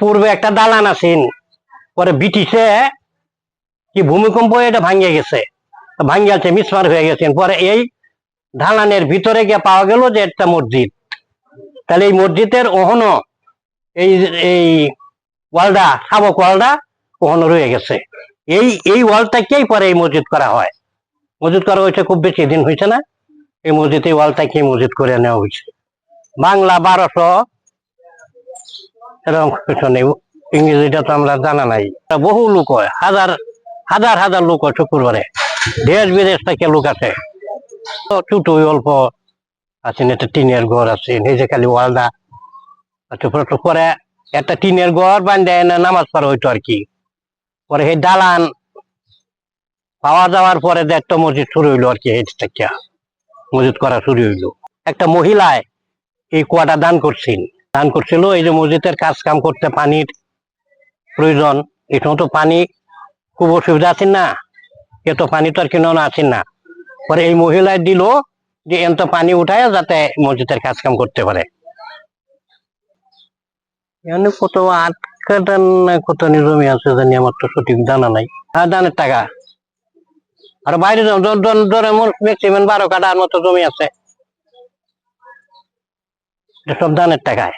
পূর্বে একটা দালান আছেন পরে ব্রিটিশে কি ভূমিকম্প এটা ভাঙ্গে গেছে। ভাঙ্গিয়াছে মিসমার হয়ে গেছেন পরে এই দালানের ভিতরে গিয়ে পাওয়া গেল যে একটা মসজিদ। তাহলে এই মসজিদের ওহনো, এই এই ওয়ালটা সাবক ওয়ালটা ওহনো রয়ে গেছে। এই এই ওয়ালটাকেই পরে এই মসজিদ করা হয়। মসজিদ করা হয়েছে খুব বেশি দিন হয়েছে না। এই মসজিদ, এই ওয়ালটাকে মসজিদ করে নেওয়া হয়েছে। বাংলা বারোশো এরকম কিছু ইংরেজিটা তো আমরা জানা নাই। বহু লোক হয়, হাজার হাজার হাজার লোক হয় শুক্রবারে। দেশ বিদেশ থেকে লোক আছে ছোট অল্প আছেন, একটা টিনের ঘর আছে নিজে খালি ওয়ালদা। আচ্ছা পরে একটা টিনের ঘর বান্ধে এনে নামাজ পড়া হইতো আর কি। পরে সেই দালান পাওয়া যাওয়ার পরে একটা মসজিদ শুরু হইল আর কি মসজিদ করা শুরু হইল। একটা মহিলায় এই কুয়াটা দান করছেন। দান করছিল, এই যে মসজিদের কাজ কাম করতে পানির প্রয়োজন সময় তো পানি খুব অসুবিধা আছেন না? এত পানি তো আর কিনে আছেন না? পরে এই মহিলায় দিল যে এত পানি উঠায় যাতে মসজিদের কাজ কাম করতে পারে। এখানে কত আট কাটা না কত জমি আছে জানি, আমার তো সঠিক জানা নাই। হ্যাঁ দানের টাকা? আর বাইরে ম্যাক্সিমাম বারো কাটার মতো জমি আছে। সব দানের টাকায়।